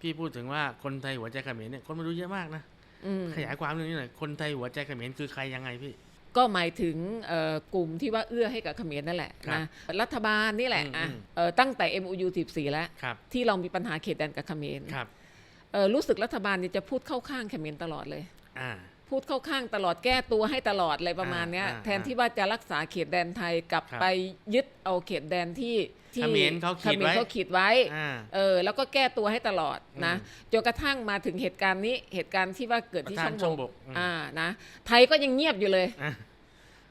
พี่พูดถึงว่าคนไทยหัวใจเขมรเนี่ยคนมาดูเยอะมากนะอืมขยายความเรื่องนี้หน่อยคนไทยหัวใจเขมรคือใครยังไงพี่ก็หมายถึงเอ่อกลุ่มที่ว่าเอื้อให้กับเขมรนั่นแหละครับนะรัฐบาลนี่แหละอืมอะอืมเอ่อตั้งแต่ MOU 14 แล้วครับที่เรามีปัญหาเขตแดนกับเขมรครับเอ่อรู้สึกรัฐบาลเนี่ยจะพูดเข้าข้างเขมรตลอดเลยอ่า พูดเข้าข้างตลอดแก้ตัวให้ตลอดอะไรประมาณเนี้ยอ่าอ่าแทนที่ว่าจะรักษาเขตแดนไทยกลับครับไปยึดเอาเขตแดนที่ที่เขมรเขาขีดไว้ขมรเขาขีดไว้อ่าเออแล้วก็แก้ตัวให้ตลอดนะอืจนกระทั่งมาถึงเหตุการณ์นี้เหตุการณ์ที่ว่าเกิดที่ประธานช่องช่องบบกกอืมอ่านะไทยก็ยังเงียบอยู่เลยอ่า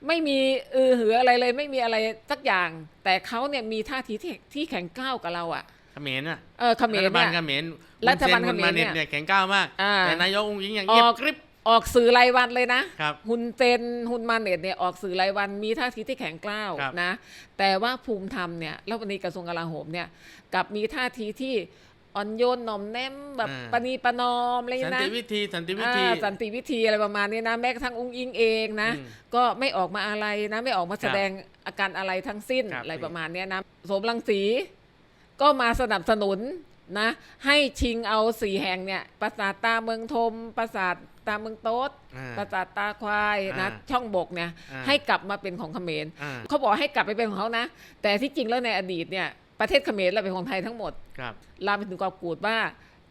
ไม่มีเออหืออะไรเลยไม่มีอะไรสักอย่าง แต่เขาเนี่ยมีท่าทีที่ที่แข็งกร้าวกับเราอะเขมรน่ะเออเขมรัรฐบาลเนี่ยเขมรรัฐบาลคุณเขมรมาเนี่เน็ตยเนี่ยแข็งก้าวมากอ่าแต่นายกองค์ยิงอย่างเงียอบอกกริบ ออกสื่อรายวันเลยนะครับฮุนเซนฮุนมาเน็ตเนี่ยออกสื่อรายวันมีท่าทีที่แข็งกร้าวครับ นะ แต่ว่าภูมิธรรมเนี่ยแล้ววันนี้กระทรวงกลาโหมเนี่ยกลับมีท่าทีที่อ่อนโยนหน่อมแนมแบบอ่า ปณีประนอมอะไรสันนะ ติวิธีสันติวิธี อ่าสันติวิธีอะไรประมาณนี้นะแม้กระทั่งอุ้งอิงเองนะ อืมก็ไม่ออกมาอะไรนะไม่ออกมาแสดงอาการอะไรทั้งสิ้นครับอะไรประมาณเนี้ยนะโสมรังสีก็มาสนับสนุน นะ ให้ชิงเอาสี่แห่งเนี่ยปราสาทตาเมืองทมปราสาทตาเมืองโต๊ดอ่าปราสาทตาควายนะอ่าช่องบกเนี่ยอ่า ให้กลับมาเป็นของเขมรอ่าเขาบอกให้กลับไปเป็นของเขานะ แต่ที่จริงแล้วในอดีตเนี่ยประเทศเขมรเราเป็นของไทยทั้งหมด ครับ ลามไปถึงเกาะกูดว่า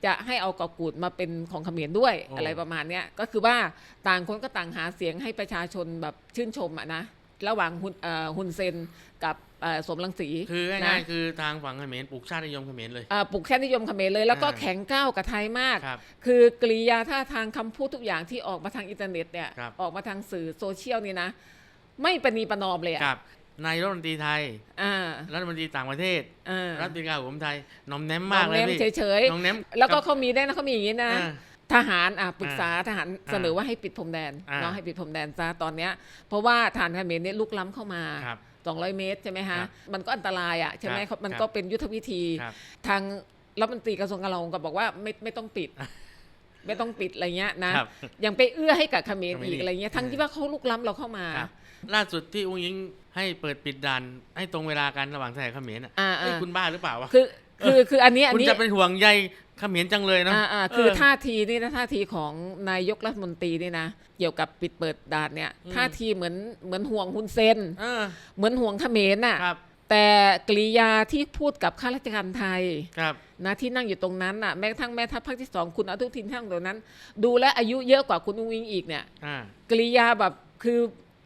จะให้เอาเกาะกูดมาเป็นของเขมรด้วยโอ้ อะไรประมาณเนี้ยก็คือว่าต่างคนก็ต่างหาเสียงให้ประชาชนแบบชื่นชมอะนะ ระหว่างฮุนเอ่อฮุนเซนกับเอ่อสมรังสีคือนะง่ายๆคือทางฝั่งเขมรปลูกชาตินิยมเขมรเลยเอ่อปลุกแค่นิยมเขมรเลย แล้วก็อ่าแข็งก้าวกับไทยมากครับคือกริยาท่าทางคำพูดทุกอย่างที่ออกมาทางอินเทอร์เน็ตเนี่ยครับออกมาทางสื่อโซเชียลนี่นะ ไม่ประนีประนอมเลยอะครับนายรัฐมนตรีไทยอ่ารัฐมนตรีต่างประเทศอ่ารัฐมนตรีกลาโหมไทยน้อมแนมน้มาอกงเลแนยมพี่เฉยน้องแนมๆแล้วก็บเขามีได้นะเขามีอย่างนี้นะอ่า ทหารอะปรึกษาทหารเสนอว่าให้ปิดพรมแดนอ่าเนาะให้ปิดพรมแดนซะตอนเนี้ยเพราะว่าฐานเขมรเนี่ยลุกล้ำเข้ามาครับ200 เมตรใช่ไหมครัฮะบมันก็อันตรายอะใช่ไหมครับมันครับก็เป็นยุทธวิธีครับทางรัฐมนตรีกระทรวงกลาโหมก็บอกว่าไม่ไม่ต้องปิดไม่ต้องปิดอะไรเงี้ยนะครับยังไปเอื้อให้กับเขมรเขมรอีอีกกอะไรเงี้ยทั้งอืมที่ว่าเขาลุกล้ำเราเข้ามาครับล่าสุดที่อุ้งยิงให้เปิดปิดด่านให้ตรงเวลากันระหว่างไทยกับเขมรอะอ่าเอ้ยอ่าคุณบ้าหรือเปล่าวะคือคือคืออันนี้อันคุณนี้จะเป็นห่วงใยเขมรจังเลยเนาะอ่าอ่าเคือท่าทีนี่นะท่าทีของนายกรัฐมนตรีนี่นะเกี่ยวกับปิดเปิดด่านเนี่ยอืมท่าทีเหมือนเหมือนห่วงฮุนเซนเออเหมือนห่วงเขมรน่ะครับแต่กริยาที่พูดกับข้าราชการไทยครับนะที่นั่งอยู่ตรงนั้นน่ะแม้กระทั่งแม่ทัพภาคที่สองคุณอนุทินทั้งตรงนั้น ดูแลวอายุเยอะกว่าคุณอุ้งอิงอีกเนี่ยอ่ากริยาแบบคือ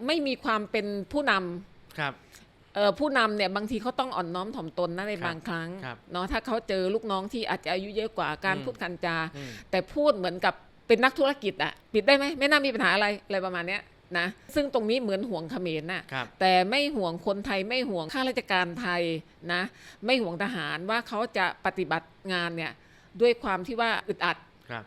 ไม่มีความเป็นผู้นำครับเอ่อ ผู้นำเนี่ยบางทีเขาต้องอ่อนน้อมถ่อมตนนะในครับบางครั้งครับเนาะถ้าเขาเจอลูกน้องที่อาจจะอายุเยอะกว่าการอืมพูดกันจาอืมแต่พูดเหมือนกับเป็นนักธุรกิจอะปิดได้ไหมไม่น่ามีปัญหาอะไรอะไรประมาณเนี้ยนะซึ่งตรงนี้เหมือนห่วงเขมรน่ะครับแต่ไม่ห่วงคนไทยไม่ห่วงข้าราชการไทยนะไม่ห่วงทหารว่าเขาจะปฏิบัติงานเนี่ยด้วยความที่ว่าอึดอัดครับ